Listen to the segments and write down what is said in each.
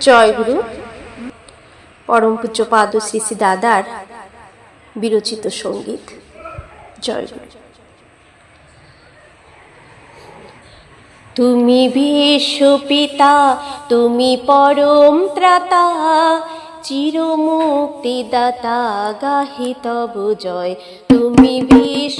জয় গুরু। পরম পূজ্য পাদ শ্রী শ্রী দাদার বিরচিত সংগীত। জয় গুরু। তুমি বিশ্বপিতা তুমি পরম ত্রাতা, চিরমুক্তিদাতা, গাহি তব জয়। তুমি বিশ্বপিতা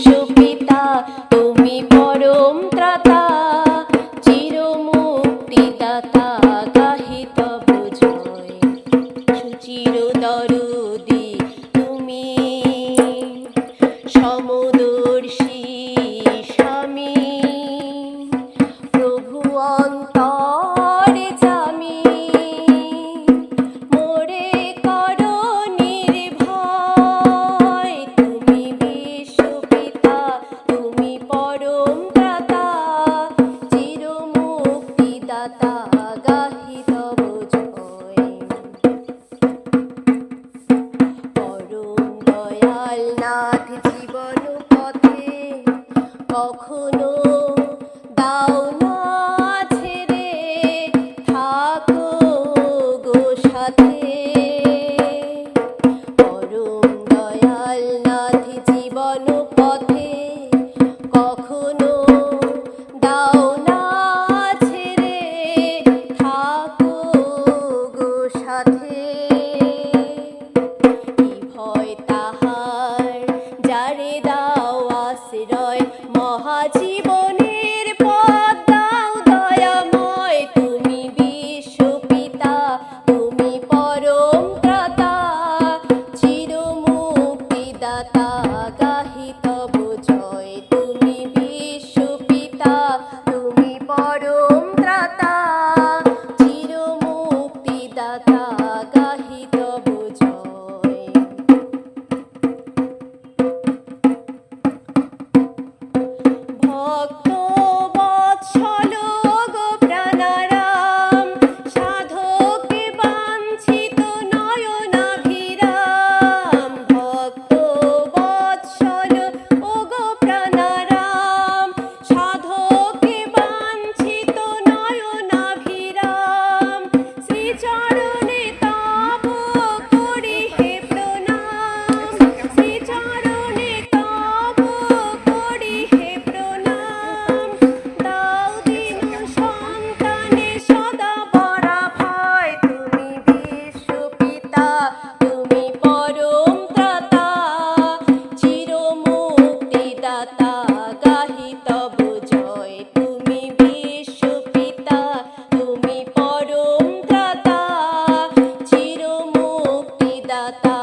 কখনো দাও না ছেড়ে থাকো গো সাথে। পরম দয়াল নাথ জীবন পথে কখনো দাও না ছেড়ে থাকো গো সাথে। আশ্রয় মহাজীবনের দয়াময়। তুমি বিশ্বপিতা, তুমি পরম ত্রাতা চিরমুক্তিদাতা তুমি বিশ্বপিতা, তুমি পরম ত্রাতা চিরমুক্তিদাতা গাহি চিরমুক্তিদাতা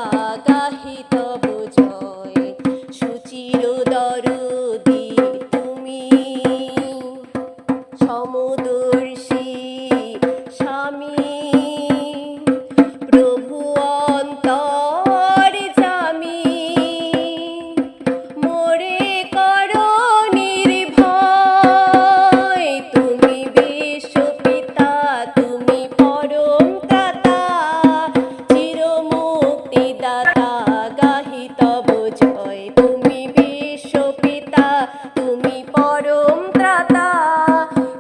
ত্রাতা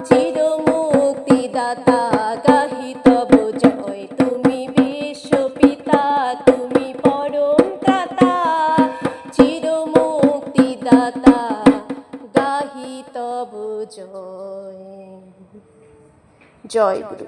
চিরমুক্তিদাতা গাহি তব জয় তুমি বিশ্বপিতা, তুমি পরম ত্রাতা চিরমুক্তিদাতা গাহি তব জয় জয় গুরু।